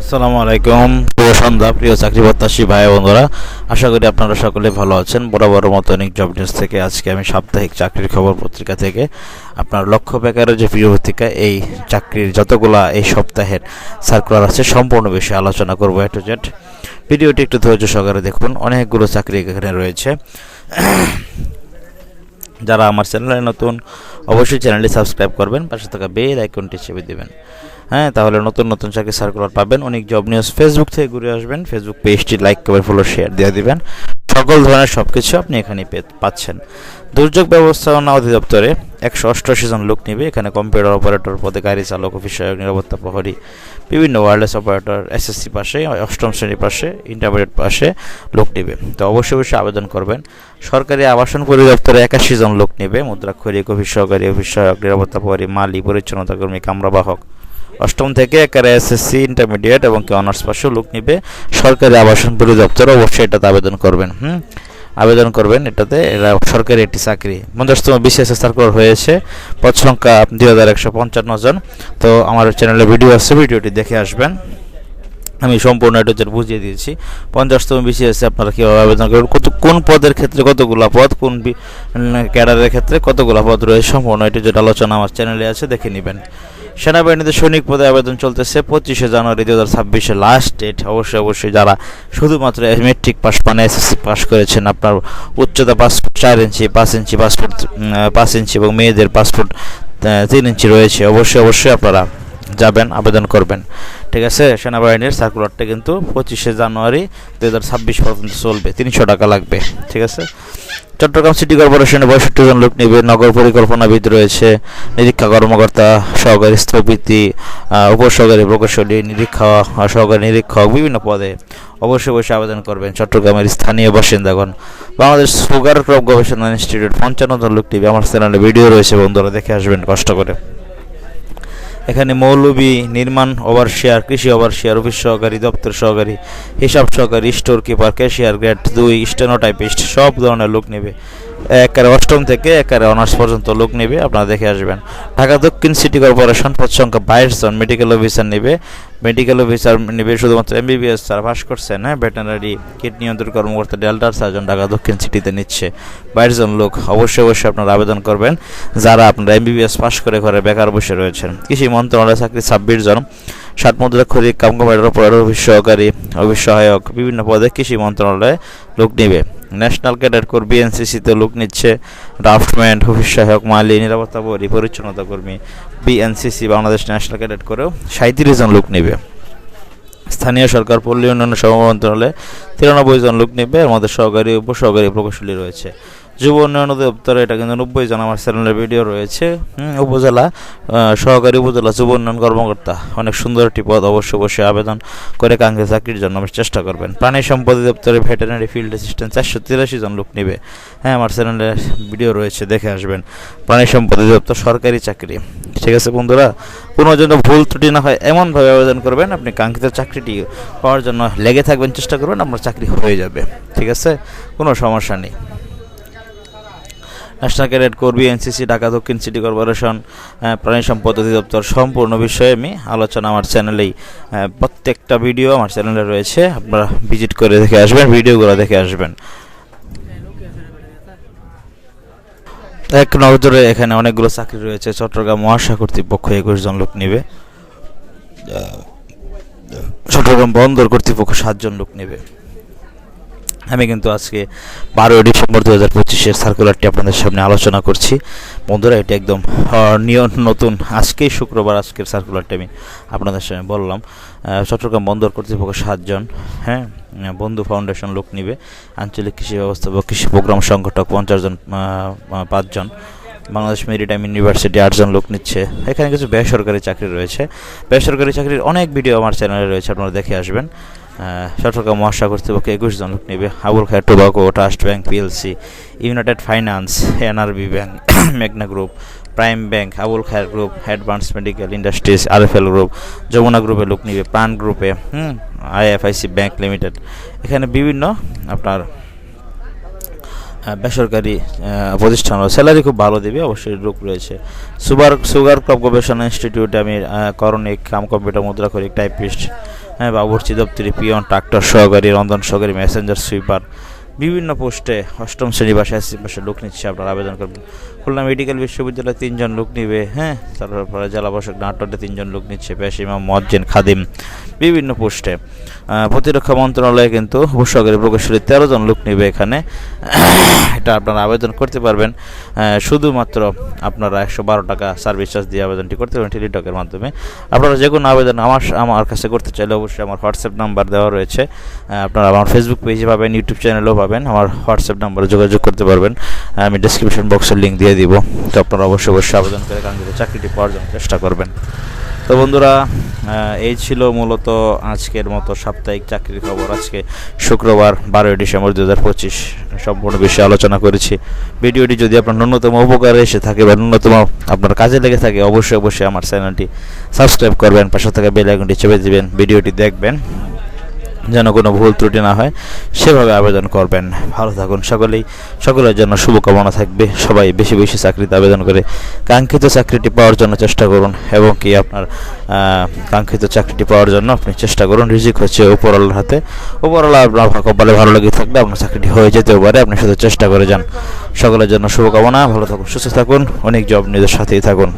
আসসালামু আলাইকুম। প্রিয় সন্ধ্যা প্রিয় চাকরি প্রত্যাশী ভাই বন্ধুরা, আশা করি আপনারা সকলে ভালো আছেন। বরাবর মতো অনেক জব নিউজ থেকে আজকে আমি সাপ্তাহিক চাকরির খবর পত্রিকা থেকে আপনার লক্ষ্য বেকারের যে প্রিয় পত্রিকা, এই চাকরির যতগুলা এই সপ্তাহের সার্কুলার আছে, সম্পূর্ণ বিষয়ে আলোচনা করব এ টু জেড ভিডিওটি একটু ধৈর্য সহকারে দেখুন, অনেকগুলো চাকরি এখানে রয়েছে। যারা আমার চ্যানেলে নতুন, অবশ্যই চ্যানেলটি সাবস্ক্রাইব করবেন, পাশে থাকা বেল আইকনটি চেপে দেবেন। হ্যাঁ তাহলে নতুন নতুন চাকরি সার্কুলার পাবেন। অনেক জব নিউজ ফেসবুক থেকে ঘুরে আসবেন। ফেসবুক পেজটি লাইক করবেন ফলো শেয়ার দিয়ে দিবেন। সকল ধরনের সব কিছু আপনি এখানে পাচ্ছেন। দুর্যোগ ব্যবস্থাপনা অধিদপ্তরে একশো অষ্টআশি জন লোক নিবে। এখানে কম্পিউটার অপারেটর পদে গাড়ি চালক অফিস সহায়ক, নিরাপত্তা প্রহরী, বিভিন্ন ওয়্যারলেস অপারেটর এসএসসি পাশে, অষ্টম শ্রেণির পাশে ইন্টারমিডিয়েট পাশে লোক নেবে। তো অবশ্যই অবশ্যই আবেদন করবেন। সরকারি আবাসন পরিদপ্তরে একাশি জন লোক নেবে। মুদ্রাক্ষরিক, অফিস সহকারী অফিস সহায়ক, নিরাপত্তা প্রহরী মালি পরিচ্ছন্নতা কর্মী কামরাবাহক অষ্টম থেকে একেবারে এসএসসি ইন্টারমিডিয়েট এবং কি অনার্স পাশেও লোক নিবে। সরকারি আবাসন পরিদপ্তর অবশ্যই এটাতে আবেদন করবেন, হুম? আবেদন করবেন এটাতে, এরা সরকারি একটি চাকরি। পঞ্চাশতম বিসিএস সার্কুলার হয়েছে, পদ সংখ্যা দুই হাজার একশো পঞ্চান্ন জন। তো আমার চ্যানেলে ভিডিও আছে, ভিডিওটি দেখে আসবেন। আমি সম্পূর্ণ এটা বুঝিয়ে দিয়েছি। পঞ্চাশতম বিসিএসে আপনারা কীভাবে আবেদন করবেন, কত, কোন পদের ক্ষেত্রে কতগুলো পদ, কোন ক্যাডারের ক্ষেত্রে কতগুলো পদ রয়েছে, সম্পূর্ণ এটা যেটা আলোচনা আমার চ্যানেলে আছে, দেখে নেবেন। সেনাবাহিনীতে সৈনিক পদে আবেদন চলতেছে পঁচিশে জানুয়ারি দু হাজার ছাব্বিশে লাস্ট ডেট অবশ্যই অবশ্যই যারা শুধুমাত্র মেট্রিক পাস মানে এসএসসি পাস করেছেন, আপনার উচ্চতা পাসপোর্ট চার ইঞ্চি, পাঁচ ইঞ্চি পাসপোর্ট পাঁচ ইঞ্চি এবং মেয়েদের পাসপোর্ট তিন ইঞ্চি রয়েছে। অবশ্যই অবশ্যই আপনারা যাবেন, আবেদন করবেন। ঠিক আছে, সেনাবাহিনীর সার্কুলারটা কিন্তু পঁচিশে জানুয়ারি দু হাজার ছাব্বিশ পর্যন্ত চলবে। তিনশো টাকা লাগবে। ঠিক আছে? চট্টগ্রাম সিটি কর্পোরেশনে পঁয়ষট্টি জন লোক নিবে। নগর পরিকল্পনাবিদ রয়েছে, নিরীক্ষা কর্মকর্তা, সহকারী স্থপতি উপসহকারী প্রকৌশলী, নিরীক্ষা সহকারী নিরীক্ষক বিভিন্ন পদে অবশ্যই বসে আবেদন করবেন চট্টগ্রামের স্থানীয় বাসিন্দাগণ। বাংলাদেশ সুগার ক্রপ গবেষণা ইনস্টিটিউট পঞ্চান্ন জন লোক নিবে। আমার চ্যানেলে ভিডিও রয়েছে, বন্ধুরা দেখে আসবেন কষ্ট করে। এখানে মৌলবি নির্মাণ ওভারশেয়ার, কৃষি ওভারশেয়ার, অফিস সহকারী, দপ্তর সহকারী, হিসাব সহকারী, স্টোর কিপার, ক্যাশিয়ার, গ্রেড দুই, স্টেনোটাইপিস্ট, সব ধরনের লোক নেবে। একারে অষ্টম থেকে একারে অনার্স পর্যন্ত লোক নেবে, আপনারা দেখে আসবেন। ঢাকা দক্ষিণ সিটি কর্পোরেশন পদ সংখ্যা বাইশ জন মেডিকেল অফিসার নেবে। মেডিকেল অফিসার নেবে, শুধুমাত্র এমবিবিএস স্যার পাস করছেন হ্যাঁ ভেটেনারি কিট নিয়ন্ত্রণ কর্মকর্তা ডেল্টার সার্জন ঢাকা দক্ষিণ সিটিতে নিচ্ছে। বাইশ জন লোক অবশ্যই অবশ্যই আপনারা আবেদন করবেন। যারা আপনারা এমবিবিএস পাশ করে ঘরে বেকার বসে রয়েছেন। কৃষি মন্ত্রণালয় চাকরি ছাব্বিশ জন। ষাট মুদ্রা খরিক কাম কম্পিউটার অপারেটর অফিস সহকারী অফিস সহায়ক বিভিন্ন পদে কৃষি মন্ত্রণালয়ে লোক নেবে। ন্যাশনাল ক্যাডার কোর বিএনসিসিতে লোক নিচ্ছে ড্রাফটম্যান অফিস সহায়ক মালি, নিরাপত্তা পরি পরিচ্ছন্নতা কর্মী বিএনসিসি। বাংলাদেশ ন্যাশনাল ক্যাডেট করেও সাঁত্রিশ জন লোক নেবে। স্থানীয় সরকার, পল্লী উন্নয়ন সহ মন্ত্রণালয়ে তিরানব্বই জন লোক নেবে। এর মধ্যে সহকারী উপসহকারী প্রকৌশলী রয়েছে। যুব উন্নয়ন অধিদপ্তরে এটা কিন্তু নব্বই জন আমার চ্যানেলের ভিডিও রয়েছে। উপজেলা সহকারী উপজেলা যুব উন্নয়ন কর্মকর্তা, অনেক সুন্দর একটি পদ, অবশ্যই অবশ্যই আবেদন করে কাঙ্ক্ষিত চাকরির জন্য আপনি চেষ্টা করবেন। প্রাণী সম্পদ অধিদপ্তরে ভেটেনারি ফিল্ড অ্যাসিস্ট্যান্ট চারশো তিরাশি জন লোক নেবে। হ্যাঁ আমার চ্যানেলের ভিডিও রয়েছে, দেখে আসবেন। প্রাণী সম্পদ অধিদপ্তর সরকারি চাকরি। ঠিক আছে বন্ধুরা, কোনো জন্য ভুল ত্রুটি না হয়, এমনভাবে আবেদন করবেন, আপনি কাঙ্ক্ষিত চাকরিটি পাওয়ার জন্য লেগে থাকবেন, চেষ্টা করবেন, আপনার চাকরি হয়ে যাবে। ঠিক আছে, কোনো সমস্যা নেই। ন্যাশনাল ক্যাডেট করবি এনসিসি ঢাকা দক্ষিণ সিটি কর্পোরেশন প্রাণী সম্পদ অধিদপ্তর সম্পূর্ণ বিষয়ে আমি আলোচনা আমার চ্যানেলেই প্রত্যেকটা ভিডিও আমার চ্যানেলে রয়েছে। আপনারা ভিজিট করে দেখে আসবেন, ভিডিওগুলো দেখে আসবেন। এক নজরে এখানে অনেকগুলো চাকরি রয়েছে, চট্টগ্রাম মহাশা কর্তৃপক্ষ একুশ জন লোক নেবে। চট্টগ্রাম বন্দর কর্তৃপক্ষ সাতজন লোক নেবে। আমি কিন্তু আজকে বারোই ডিসেম্বর দু হাজার পঁচিশের সার্কুলারটি আপনাদের সামনে আলোচনা করছি। বন্ধুরা, এটি একদম নিয়ম নতুন আজকেই শুক্রবার আজকের সার্কুলারটি আমি আপনাদের সামনে বললাম। চট্টগ্রাম বন্দর কর্তৃপক্ষ সাতজন হ্যাঁ বন্ধু ফাউন্ডেশন লোক নিবে। আঞ্চলিক কৃষি ব্যবস্থাপক, কৃষি প্রোগ্রাম সংগঠক পঞ্চাশ জন পাঁচজন বাংলাদেশ মেরিটাইম ইউনিভার্সিটি আটজন লোক নিচ্ছে। এখানে কিছু বেসরকারি চাকরি রয়েছে। বেসরকারি চাকরির অনেক ভিডিও আমার চ্যানেলে রয়েছে, আপনারা দেখে আসবেন। চট্টগ্রাম মহাশা কর্তৃপক্ষ একুশ জন লোক নেবে। Abul Khair tobacco, trust bank, PLC, united finance, NRB bank, মেঘনা group, prime bank, Abul Khair group advance medical industries, RFL group, Jamuna গ্রুপে লোক নিবে, প্রাণ গ্রুপে, হুম, আইএফআইসি ব্যাংক লিমিটেড। এখানে বিভিন্ন আপনার বেসরকারি প্রতিষ্ঠান স্যালারি খুব ভালো দেবে, অবশ্যই লোক রয়েছে। সুগার সুগার ক্রপ গবেষণা ইনস্টিটিউটে আমি করণিক, কাম কম্পিউটার মুদ্রা করি, টাইপিস্ট। বাবুর্চি দপ্তরি পিয়ন, ট্রাক্টর সহকারী, রন্ধন সহকারী মেসেঞ্জার সুইপার বিভিন্ন পোস্টে অষ্টম শ্রেণি বা শেষ লোক নিচ্ছে, আপনারা আবেদন করবেন। খুলনা মেডিকেল বিশ্ববিদ্যালয়ে তিনজন লোক নিবে হ্যাঁ? তারপরে জেলা প্রশাসক নাটোরে তিনজন লোক নিচ্ছে পেশিমা মজ্জেন খাদিম, বিভিন্ন পোস্টে। প্রতিরক্ষা মন্ত্রণালয়ে কিন্তু উপসহকারী প্রকৌশলী তেরো জন লোক নিবে এখানে। এটা আপনারা আবেদন করতে পারবেন। শুধুমাত্র আপনারা একশো বারো টাকা সার্ভিস চার্জ দিয়ে আবেদনটি করতে পারবেন টেলিটকের মাধ্যমে। আপনারা যে কোনো আবেদন আমার আমার কাছে করতে চাইলে অবশ্যই আমার হোয়াটসঅ্যাপ নাম্বার দেওয়া রয়েছে। আপনারা আমার ফেসবুক পেজে পাবেন ইউটিউব চ্যানেলেও পাবেন। আমার হোয়াটসঅ্যাপ নাম্বারে যোগাযোগ করতে পারবেন। আমি ডিসক্রিপশন বক্সের লিঙ্ক দিয়ে দিব। তো আপনারা অবশ্যই অবশ্যই আবেদন করে কাঙ্ক্ষিত চাকরিটি পাওয়ার জন্য চেষ্টা করবেন। তো বন্ধুরা এই ছিল মূলত আজকের মতো সাপ্তাহিক চাকরির খবর। আজকে শুক্রবার, বারোই ডিসেম্বর দু হাজার পঁচিশ সম্পূর্ণ বিষয়ে আলোচনা করেছি। ভিডিওটি যদি আপনার ন্যূনতম উপকারে এসে থাকে বা ন্যূনতম আপনার কাজে লেগে থাকে, অবশ্যই অবশ্যই আমার চ্যানেলটি সাবস্ক্রাইব করবেন, পাশে থাকা বেল আইকনটি চেপে দেবেন, ভিডিওটি দেখবেন। যেন কোনো ভুল ত্রুটি না হয়, সেভাবে আবেদন করবেন। ভালো থাকুন সকলেই। সকলের জন্য শুভকামনা থাকবে। সবাই বেশি বেশি চাকরিতে আবেদন করে কাঙ্ক্ষিত চাকরিটি পাওয়ার জন্য চেষ্টা করুন এবং কি আপনার কাঙ্ক্ষিত চাকরিটি পাওয়ার জন্য আপনি চেষ্টা করুন। রিজিক হচ্ছে উপরওয়ালার হাতে। উপরওয়ালা আপনার কপালে ভালো লেগে থাকলে আপনার চাকরিটি হয়ে যেতেও পারে। আপনি শুধু চেষ্টা করে যান। সকলের জন্য শুভকামনা। ভালো থাকুন, সুস্থ থাকুন। অনেক জব নিজের সাথেই থাকুন।